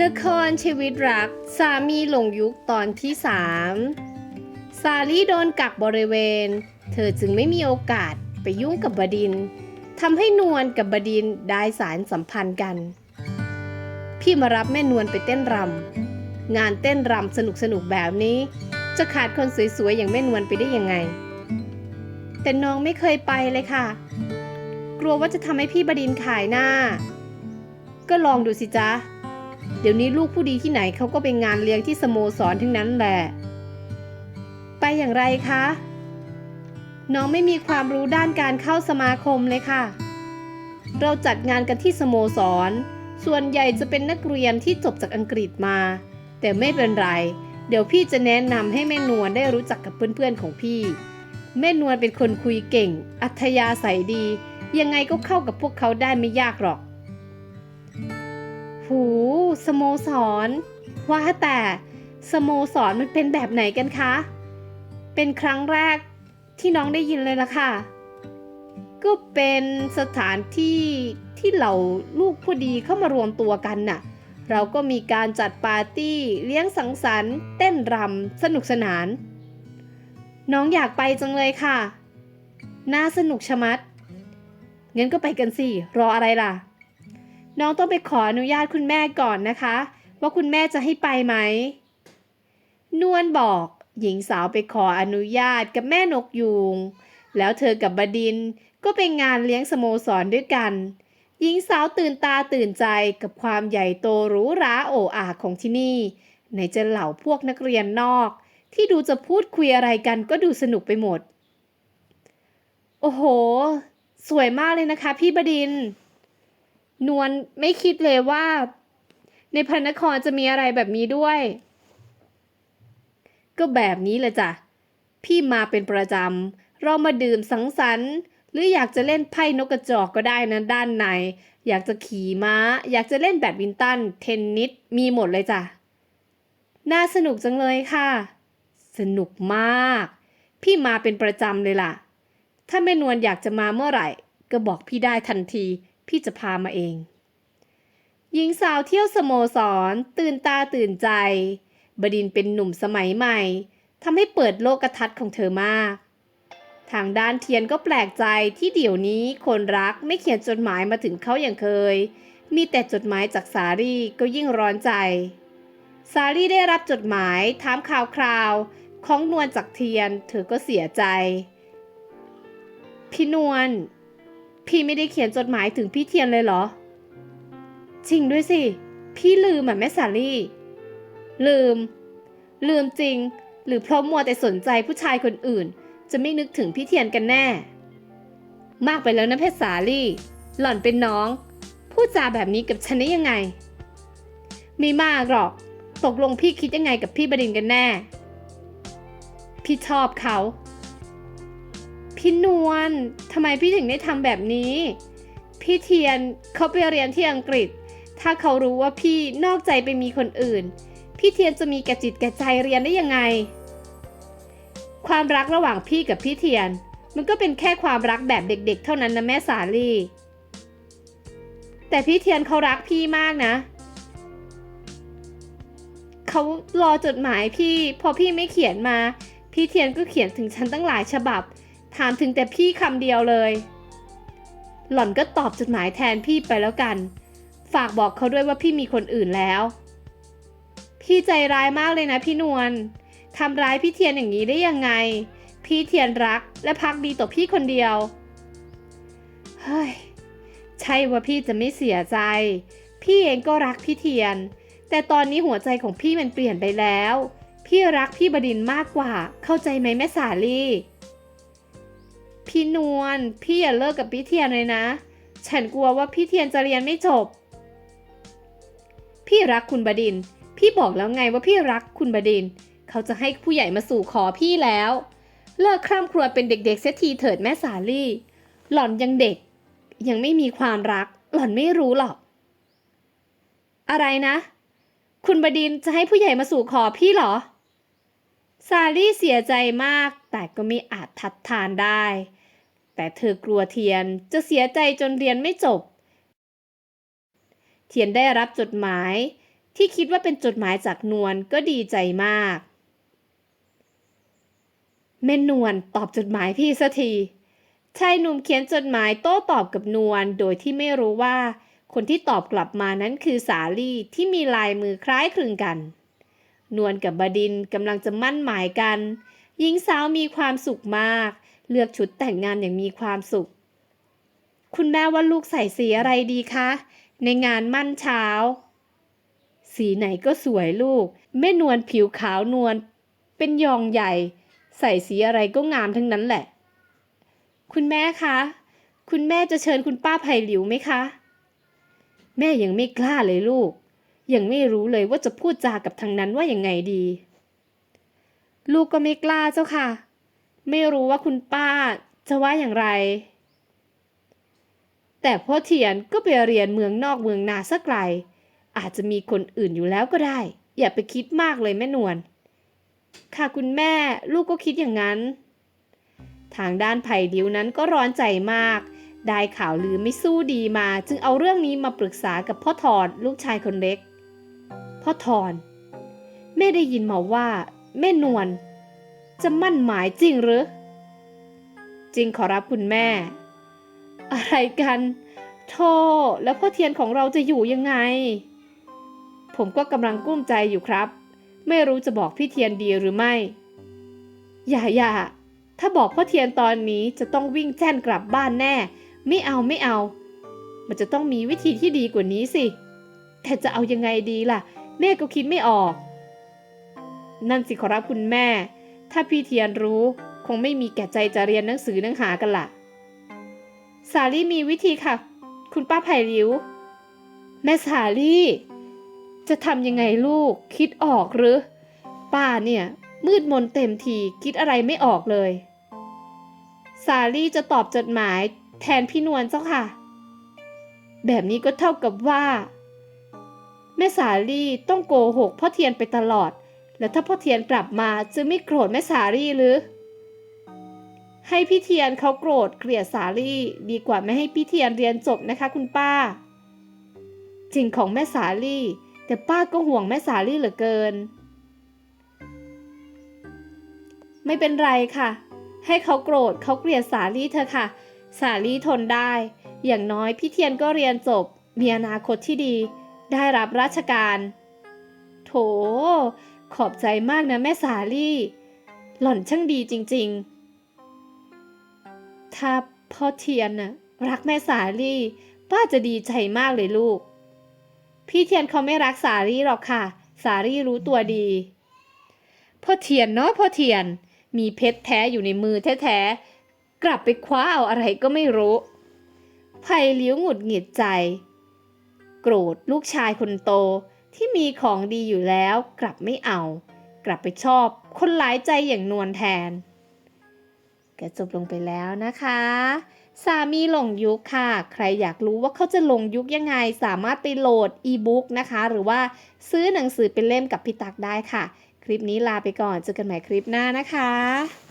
ละครชีวิตรัก สามีหลงยุคตอนที่สามซาลี่โดนกักบริเวณ เธอจึงไม่มีโอกาสไปยุ่งกับบดินทำให้นวลกับบดินได้สารสัมพันธ์กัน พี่มารับแม่นวลไปเต้นรำงานเต้นรำสนุกสนุกๆแบบนี้ จะขาดคนสวยๆอย่างแม่นวลไปได้ยังไง แต่น้องไม่เคยไปเลยค่ะ กลัวว่าจะทำให้พี่บดินขายหน้า ก็ลองดูสิจ๊ะ เดี๋ยวนี้ลูกผู้ดีที่ไหนเขาก็ไปงานเลี้ยงที่สโมสรทั้งนั้นแหละ ไปอย่างไรคะ น้องไม่มีความรู้ด้านการเข้าสมาคมเลยค่ะ เราจัดงานกันที่สโมสร ส่วนใหญ่จะเป็นนักเรียนที่จบจากอังกฤษมา แต่ไม่เป็นไร เดี๋ยวพี่จะแนะนำให้แม่นวลได้รู้จักกับเพื่อนๆของพี่ แม่นวลเป็นคนคุยเก่ง อัธยาศัยดี ยังไงก็เข้ากับพวกเขาได้ไม่ยากหรอก หูสโมสร ว่าแต่สโมสรมันเป็นแบบไหนกันคะ เป็นครั้งแรกที่น้องได้ยินเลยล่ะค่ะ ก็เป็นสถานที่ที่เหล่าลูกผู้ดีเข้ามารวมตัวกันน่ะ เราก็มีการจัดปาร์ตี้เลี้ยงสังสรรค์เต้นรำสนุกสนาน น้องอยากไปจังเลยค่ะ น่าสนุกชะมัด งั้นก็ไปกันสิ รออะไรล่ะ น้องต้องไปขออนุญาตคุณแม่ก่อนนะคะ ว่าคุณแม่จะให้ไปไหม นวลบอก หญิงสาวไปขออนุญาตกับแม่นกยูง แล้วเธอกับบดินทร์ก็ไปงานเลี้ยงสโมสรด้วยกัน หญิงสาวตื่นตาตื่นใจกับความใหญ่โตหรูหราโอ้อาของที่นี่ไหนจะเหล่าพวกนักเรียนนอก ที่ดูจะพูดคุยอะไรกันก็ดูสนุกไปหมด โอ้โห สวยมากเลยนะคะพี่บดินท นวลไม่คิดเลยว่า ในพระนครจะมีอะไรแบบนี้ด้วย ก็แบบนี้แหละจ้ะ พี่มาเป็นประจำ เรามาดื่มสังสรรค์หรืออยากจะเล่นไพ่นกกระจอกก็ได้นะด้านใน อยากจะขี่ม้า อยากจะเล่นแบดมินตัน เทนนิส มีหมดเลยจ้ะ น่าสนุกจังเลยค่ะ สนุกมาก พี่มาเป็นประจำเลยล่ะ ถ้าแม่นวลอยากจะมาเมื่อไหร่ ก็บอกพี่ได้ทันที พี่จะพามาเอง หญิงสาวเที่ยวสโมสร ตื่นตาตื่นใจ บดินเป็นหนุ่มสมัยใหม่ทำให้เปิดโลกทัศน์ของเธอมาก ทางด้านเทียนก็แปลกใจที่เดี๋ยวนี้คนรักไม่เขียนจดหมายมาถึงเขาอย่างเคย มีแต่จดหมายจากสารีก็ยิ่งร้อนใจ สารีได้รับจดหมายถามข่าวคราวของนวลจากเทียน เธอก็เสียใจ พี่นวล พี่ไม่ได้เขียนจดหมายถึงพี่เทียนเลยเหรอ จริงด้วยสิ พี่ลืมอะแม่สาลี่ ลืม ลืมจริง หรือเพราะมัวแต่สนใจผู้ชายคนอื่น จะไม่นึกถึงพี่เทียนกันแน่ มากไปแล้วนะเพชรสาลี่ หล่อนเป็นน้อง พูดจาแบบนี้กับฉันได้ยังไง ไม่มากหรอก ตกลงพี่คิดยังไงกับพี่บดินกันแน่ พี่ชอบเขา พี่นวลทำไมพี่ถึงได้ทำแบบนี้ พี่เทียนเขาไปเรียนที่อังกฤษ ถ้าเขารู้ว่าพี่นอกใจไปมีคนอื่น พี่เทียนจะมีแก่จิตแก่ใจเรียนได้ยังไง ความรักระหว่างพี่กับพี่เทียน มันก็เป็นแค่ความรักแบบเด็กๆ เท่านั้นนะแม่สาลีแต่พี่เทียนเขารักพี่มากนะเขารอจดหมายพี่ พอพี่ไม่เขียนมา พี่เทียนก็เขียนถึงฉันตั้งหลายฉบับ ถามถึงแต่พี่คำเดียวเลย หล่อนก็ตอบจดหมายแทนพี่ไปแล้วกัน ฝากบอกเขาด้วยว่าพี่มีคนอื่นแล้ว พี่ใจร้ายมากเลยนะพี่นวลทำร้ายพี่เทียนอย่างนี้ได้ยังไง พี่เทียนรักและพักดีต่อพี่คนเดียว เฮ้ย ใช่ว่าพี่จะไม่เสียใจ พี่เองก็รักพี่เทียน แต่ตอนนี้หัวใจของพี่มันเปลี่ยนไปแล้ว พี่รักพี่บดินมากกว่า เข้าใจไหมแม่สาลี่ พี่นวล พี่อย่าเลิกกับพี่เทียนเลยนะ ฉันกลัวว่าพี่เทียนจะเรียนไม่จบ พี่รักคุณบดิน พี่บอกแล้วไงว่าพี่รักคุณบดิน เขาจะให้ผู้ใหญ่มาสู่ขอพี่แล้ว เลิกคร่ำครวญเป็นเด็กๆเสียทีเถิดแม่สาลี่ หล่อนยังเด็ก ยังไม่มีความรัก หล่อนไม่รู้หรอก อะไรนะ คุณบดินจะให้ผู้ใหญ่มาสู่ขอพี่เหรอซาลี่เสียใจมากแต่ก็ไม่อาจทัดทานได้ แต่เธอกลัวเทียนจะเสียใจจนเรียนไม่จบ เทียนได้รับจดหมาย ที่คิดว่าเป็นจดหมายจากนวลก็ดีใจมากแม่นวลตอบจดหมายพี่สักทีชายหนุ่มเขียนจดหมายโต้ตอบกับนวลโดยที่ไม่รู้ว่า คนที่ตอบกลับมานั้นคือสาลี่ที่มีลายมือคล้ายคลึงกัน นวลกับบดินกำลังจะมั่นหมายกัน หญิงสาวมีความสุขมาก เลือกชุดแต่งงานอย่างมีความสุข คุณแม่ว่าลูกใส่สีอะไรดีคะ ในงานมั่นเช้า สีไหนก็สวยลูก แม่นวลผิวขาวนวลเป็นยองใหญ่ ใส่สีอะไรก็งามทั้งนั้นแหละ คุณแม่คะ คุณแม่จะเชิญคุณป้าไผ่หลิวไหมคะ แม่ยังไม่กล้าเลยลูก ยังไม่รู้เลยว่าจะพูดจากับทางนั้นว่าอยังไงดี ลูกก็ไม่กล้าเจ้าค่ะ ไม่รู้ว่าคุณป้าจะว่าอย่างไร แต่พ่อเทียนก็ไปเรียนเมืองนอกเมืองนาสักไกล อาจจะมีคนอื่นอยู่แล้วก็ได้ อย่าไปคิดมากเลยแม่นวล ค่ะคุณแม่ลูกก็คิดอย่างนั้น ทางด้านไผ่ดิวนั้นก็ร้อนใจมาก ได้ข่าวลือไม่สู้ดีมา จึงเอาเรื่องนี้มาปรึกษากับพ่อทอนลูกชายคนเล็ก พ่อทอนแม่ได้ยินมาว่าแม่นวล จะมั่นหมายจริงหรือ จริงขอรับคุณแม่ อะไรกันโธ่แล้วพ่อเทียนของเราจะอยู่ยังไง ผมก็กำลังกุ้มใจอยู่ครับ ไม่รู้จะบอกพี่เทียนดีหรือไม่ อย่าอย่าถ้าบอกพ่อเทียนตอนนี้จะต้องวิ่งแจ้นกลับบ้านแน่ ไม่เอาไม่เอา มันจะต้องมีวิธีที่ดีกว่านี้สิ แต่จะเอายังไงดีล่ะ แม่ก็คิดไม่ออก นั่นสิขอรับคุณแม่ ถ้าพี่เทียนรู้ คงไม่มีแก่ใจจะเรียนหนังสือหนังหากันล่ะ สาลี่มีวิธีค่ะ คุณป้าไผ่ริ้ว แม่สาลี่ จะทำยังไงลูก คิดออกหรือ ป้าเนี่ย มืดมนเต็มทีคิดอะไรไม่ออกเลย สาลี่จะตอบจดหมาย แทนพี่นวลเจ้าค่ะ แบบนี้ก็เท่ากับว่า แม่สาลี่ต้องโกหกพ่อเทียนไปตลอด แล้วถ้าพ่อเทียนกลับมาจะไม่โกรธแม่สาลี่หรือ ให้พี่เทียนเขาโกรธเกลียดสาลี่ ดีกว่าไม่ให้พี่เทียนเรียนจบนะคะคุณป้า จริงของแม่สาลี่ แต่ป้าก็ห่วงแม่สาลี่เหลือเกิน ไม่เป็นไรค่ะ ให้เขาโกรธเขาเกลียดสาลี่เธอค่ะ สาลี่ทนได้ อย่างน้อยพี่เทียนก็เรียนจบ มีอนาคตที่ดี ได้รับราชการ โถ ขอบใจมากนะแม่สาลี่ หล่อนช่างดีจริงๆ ถ้าพ่อเทียนน่ะรักแม่สาลี่ ป้าจะดีใจมากเลยลูก พี่เทียนเขาไม่รักสาลี่หรอกค่ะ สาลี่รู้ตัวดี พ่อเทียนเนาะพ่อเทียนมีเพชรแท้อยู่ในมือแท้ๆ กลับไปคว้าเอาอะไรก็ไม่รู้ไผ่เลี้ยวหงุดหงิดใจ โกรธลูกชายคนโต ที่มีของดีอยู่แล้วกลับไม่เอา กลับไปชอบ คนหลายใจอย่างนวลแทนก็จบลงไปแล้วนะคะ สามีหลงยุคค่ะ ใครอยากรู้ว่าเขาจะหลงยุคยังไง สามารถไปโหลดอีบุ๊กนะคะ หรือว่าซื้อหนังสือเป็นเล่มกับพี่ตักได้ค่ะ คลิปนี้ลาไปก่อนเจอกันใหม่คลิปหน้านะคะ